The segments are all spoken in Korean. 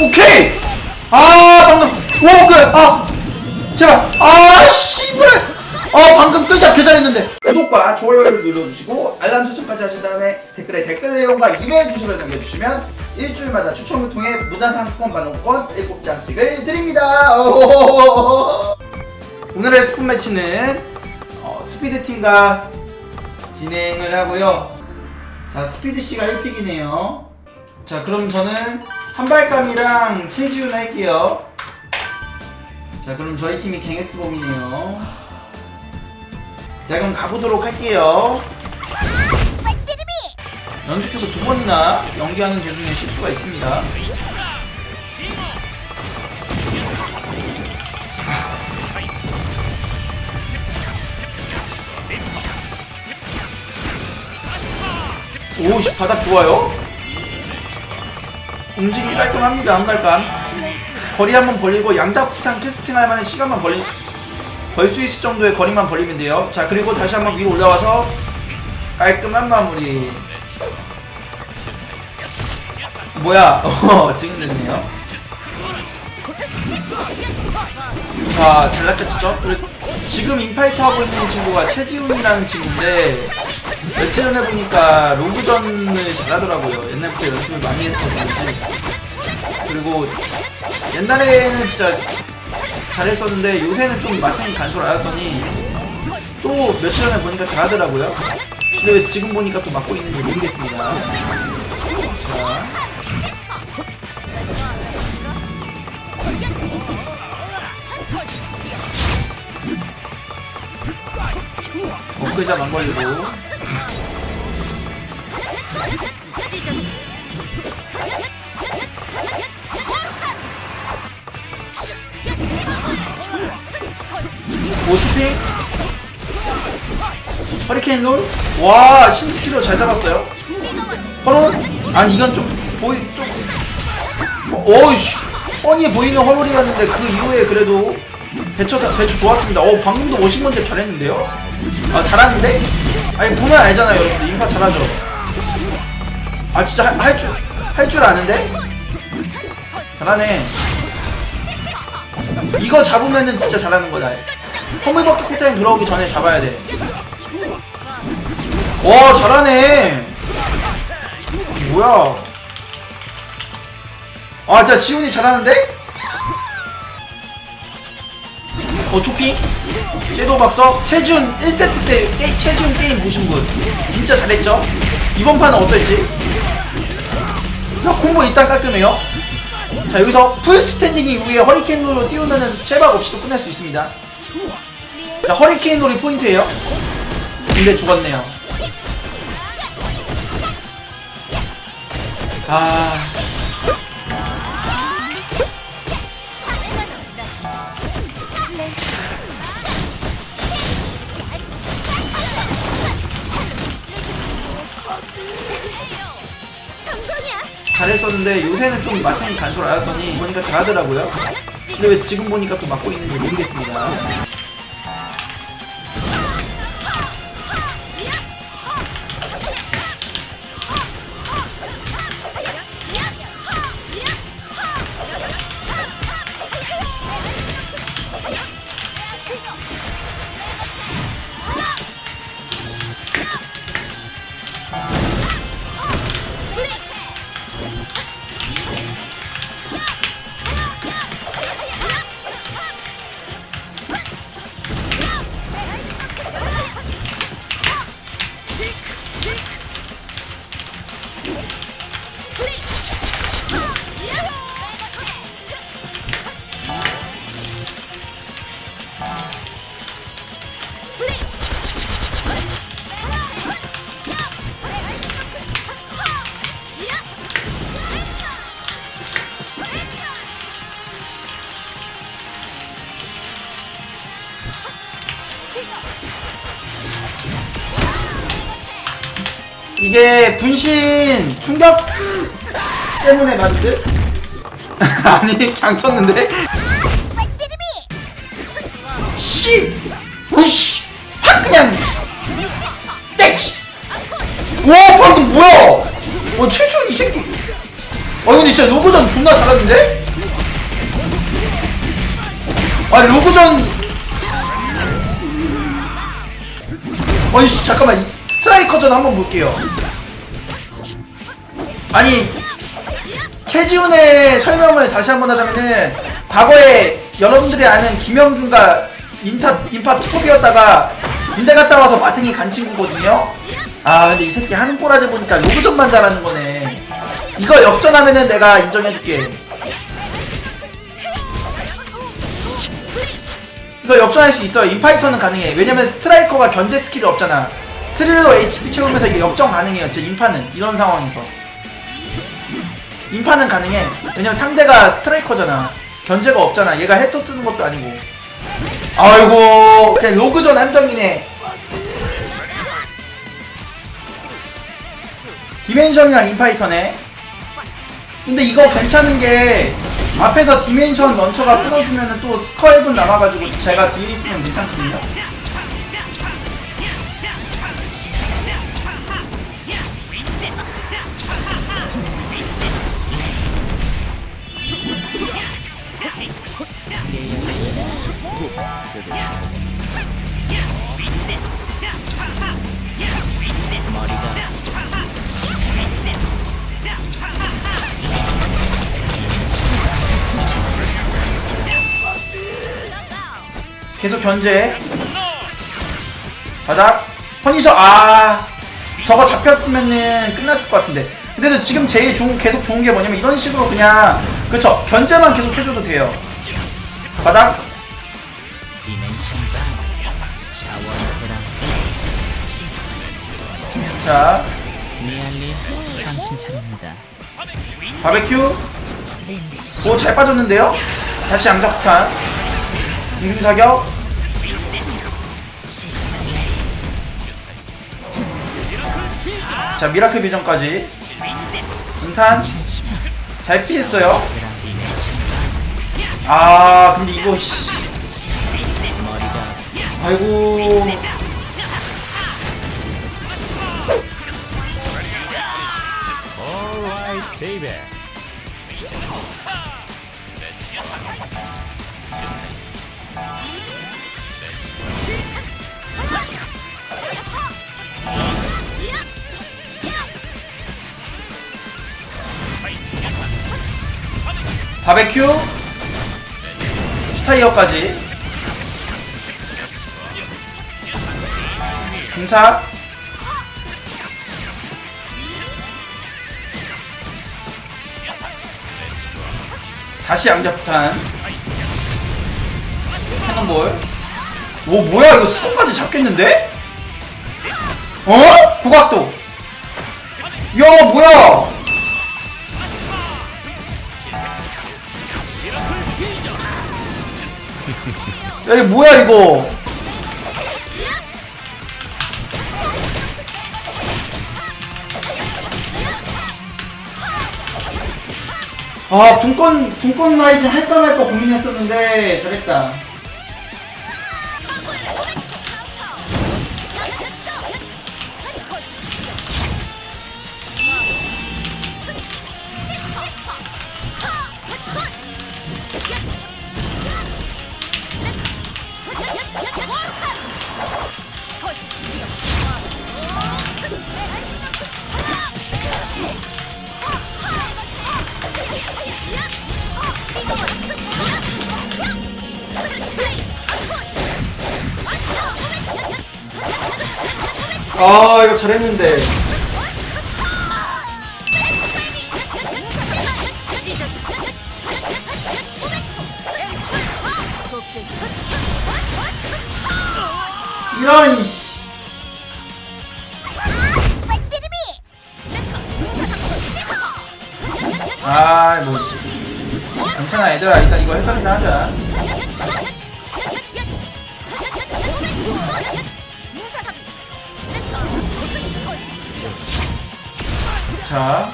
오케이! 아 방금 오 그 아 제발 아 씨발 아 방금 뜨자 개잘했는데. 구독과 좋아요를 눌러주시고 알람 설정까지 하신 다음에 댓글에 댓글 내용과 이메일 주소를 남겨주시면 일주일마다 추첨을 통해 무단 상품권 반응권 7장씩을 드립니다. 오늘의 스폰 매치는 어, 스피드 팀과 진행을 하고요. 자 스피드 씨가 1픽이네요. 자 그럼 저는 한발감이랑 최지훈 할게요. 자 그럼 저희 팀이 갱엑스범이네요. 자 그럼 가보도록 할게요. 연속해서 두 번이나 연기하는 도중에 실수가 있습니다. 오씨 바닥 좋아요 움직임 깔끔합니다 한발감. 거리 한번 벌리고 양자폭탄 캐스팅 할 만한 시간만 벌리 벌 수 있을 정도의 거리만 벌리면 돼요. 자 그리고 다시 한번 위로 올라와서 깔끔한 마무리. 뭐야? 어 지금 됐네요. 자 잘낚였죠? 그리고 지금 인파이터 하고 있는 친구가 최지훈이라는 친구인데 며칠 전에 보니까 로그전을 잘하더라고요 옛날부터 연습을 많이 했어서 그런지 그리고 옛날에는 진짜 잘했었는데 요새는 좀 마탱이 간소를 알았더니 또 며칠 전에 보니까 잘하더라고요. 근데 왜 지금 보니까 또 맡고 있는지 모르겠습니다. 자. 엊그자 망걸리고 오스핑 허리케인 롤? 와 신스킬로 잘 잡았어요 허론? 아니 이건 좀 보이 좀 어, 어이씨 뻔히 보이는 허롤이었는데 그 이후에 그래도 대처 대처 좋았습니다 어 방금도 워싱먼데 잘했는데요? 아 잘하는데? 아니 보면 알잖아요 여러분들 인파 잘하죠 아 진짜 할줄 할 줄 아는데? 잘하네 이거 잡으면은 진짜 잘하는 거다 허물버트 쿨타임 들어오기 전에 잡아야 돼. 와, 잘하네. 뭐야. 아, 진짜 지훈이 잘하는데? 어, 초핑? 섀도우 박서? 최준 1세트 때 게, 최준 게임 보신 분. 진짜 잘했죠? 이번 판은 어떨지? 야, 콤보 일단 깔끔해요. 자, 여기서 풀 스탠딩 이후에 허리케인으로 띄우면은 쉐박 없이도 끝낼 수 있습니다. 자 허리케인 놀이 포인트예요 근데 죽었네요 아 잘했었는데 요새는 좀 마탱이 간소를 알았더니 보니까 잘하더라고요. 근데 왜 지금 보니까 또 맡고 있는지 모르겠습니다 이게 분신 충격 때문에 맞은 듯? 아니 그냥 썼는데? 씨! 우씨! 확 그냥! 땡! 와 방금 뭐야? 와 최준 이 새끼. 어 근데 진짜 로그전 존나 잘하는데? 아니 로그전 아니 씨, 잠깐만 이 스트라이커전 한번 볼게요 아니 최지훈의 설명을 다시 한번 하자면은 과거에 여러분들이 아는 김영준과 인타 인파 투톱이었다가 군대 갔다 와서 마탱이 간 친구거든요. 아 근데 이 새끼 하는 꼬라지 보니까 로그전만 잘하는 거네. 이거 역전하면은 내가 인정해줄게. 이거 역전할 수 있어. 인파이터는 가능해. 왜냐면 스트라이커가 견제 스킬이 없잖아. 스릴러 HP 채우면서 이게 역전 가능해요. 제 인파는 이런 상황에서. 인파는 가능해. 왜냐면 상대가 스트라이커잖아. 견제가 없잖아. 얘가 해터 쓰는 것도 아니고. 아이고, 그냥 로그전 한정이네. 디멘션이랑 인파이터네. 근데 이거 괜찮은 게 앞에서 디멘션 런처가 끊어주면은 또 스컬분 남아가지고 제가 뒤에 있으면 괜찮거든요. 계속 견제. 바닥. 퍼니셔, 아. 저거 잡혔으면은 끝났을 것 같은데. 근데도 지금 제일 좋은, 계속 좋은 게 뭐냐면 이런 식으로 그냥, 그쵸. 견제만 계속 해줘도 돼요. 바닥. 디멘션과 샤워해라 자, 미알린 당신 차례입니다 바베큐. 오, 잘 빠졌는데요? 다시 양자폭탄. 임금 사격. 자, 미라클 비전까지. 음탄. 잘 피했어요. 아, 근데 이거, 아이고. 바베큐. 스타이어까지. 금사. 다시 양자폭탄. 캐논볼. 오 뭐야 이거 수도까지 잡겠는데? 어? 고각도. 야 뭐야? 야 이게 뭐야 이거? 아 분권 분권 라이즈 할까 말까 고민했었는데 잘했다. 아 이거 잘했는데. 이런 씨. 아 뭐. 씨. 괜찮아 얘들아 일단 이거 해설이나 하자. 자.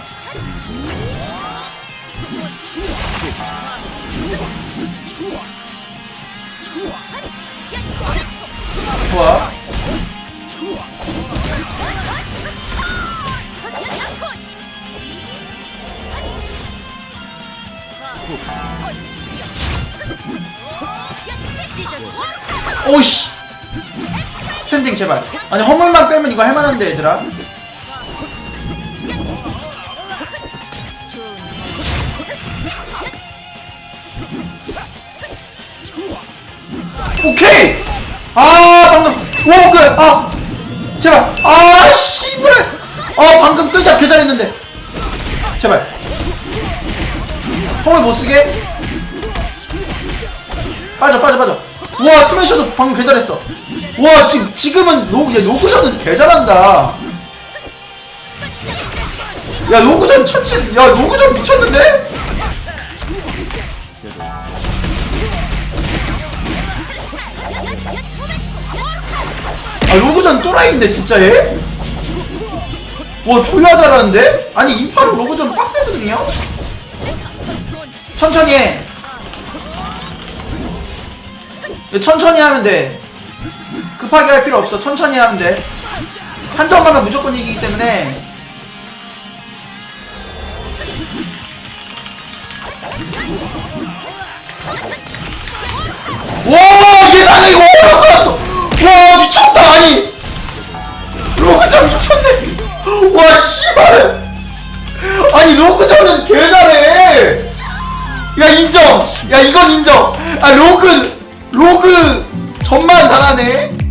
좋아. 오이씨 스탠딩 제발 아니 허물만 빼면 이거 할만한데 얘들아 오케이! 아 방금 오 그 아 제발 아 씨부레! 아 방금 뜨자 개 잘했는데. 제발. 허물 못쓰게. 빠져 빠져 빠져. 우와 스매셔도 방금 개 잘했어. 우와 지금 지금은 로, 야 로그전은 개 잘한다. 야 로그전 천체 야 로그전 미쳤는데 아 로그전 또라이인데 진짜 얘? 와 졸라 잘하는데? 아니 인파로 로그전 빡세거든요? 천천히 해 천천히 하면 돼 급하게 할 필요 없어 천천히 하면 돼 한정 가면 무조건 이기기 때문에 와 미쳤네. 와 씨발. 아니 로그전은 개 잘해. 야 인정. 야 이건 인정. 아 로그 로그 전만 잘하네